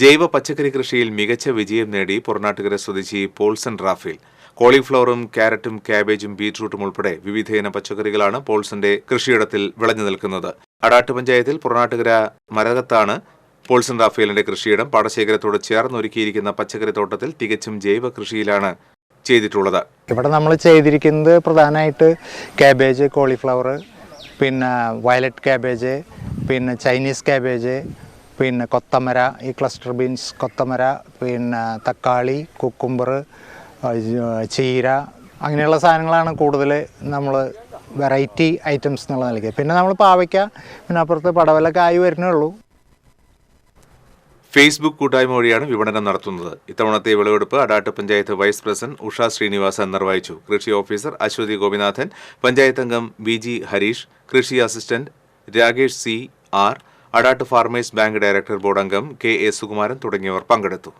ജൈവ പച്ചക്കറി കൃഷിയിൽ മികച്ച വിജയം നേടി പുറനാട്ടുകര സ്വദേശി പോൾസൺ റാഫേൽ. കോളിഫ്ലവറും കാരറ്റും ക്യാബേജും ബീറ്റ്റൂട്ടും ഉൾപ്പെടെ വിവിധയിന പച്ചക്കറികളാണ് പോൾസന്റെ കൃഷിയിടത്തിൽ വിളഞ്ഞു നിൽക്കുന്നത്. അടാട്ട് പഞ്ചായത്തിൽ പുറനാട്ടുകര മരകത്താണ് പോൾസൺ റാഫേലിന്റെ കൃഷിയിടം. പാടശേഖരത്തോട് ചേർന്നൊരുക്കിയിരിക്കുന്ന പച്ചക്കറി തോട്ടത്തിൽ തികച്ചും ജൈവ കൃഷിയിലാണ് ചെയ്തിട്ടുള്ളത്. ഇവിടെ നമ്മൾ ചെയ്തിരിക്കുന്നത് പ്രധാനമായിട്ട് കാബേജ് കോളിഫ്ലവർ പിന്നെ വയലറ്റ് കാബേജ് പിന്നെ ചൈനീസ് ക്യാബേജ് പിന്നെ കൊത്തമര ഈ ക്ലസ്റ്റർ ബീൻസ് കൊത്തമര പിന്നെ തക്കാളി കുക്കുംബർ ചീര അങ്ങനെയുള്ള സാധനങ്ങളാണ് കൂടുതൽ നമ്മൾ വെറൈറ്റി ഐറ്റംസ് എന്നുള്ള നൽകിയത് പിന്നെ നമ്മൾ പാവയ്ക്ക പിന്നെ അപ്പുറത്ത് പടവലക്കായി വരുന്നേ ഉള്ളൂ. ഫേസ്ബുക്ക് കൂട്ടായ്മ വഴിയാണ് വിപണനം നടത്തുന്നത്. ഇത്തവണത്തെ വിളവെടുപ്പ് അടാട്ട് പഞ്ചായത്ത് വൈസ് പ്രസിഡന്റ് ഉഷ ശ്രീനിവാസൻ നിർവഹിച്ചു. കൃഷി ഓഫീസർ അശ്വതി ഗോപിനാഥൻ പഞ്ചായത്ത് അംഗം വി ജി ഹരീഷ് കൃഷി assistant Rakesh C R Adat farmers bank director board അംഗം കെ എ സുകുമാരൻ തുടങ്ങിയവർ പങ്കെടുത്തു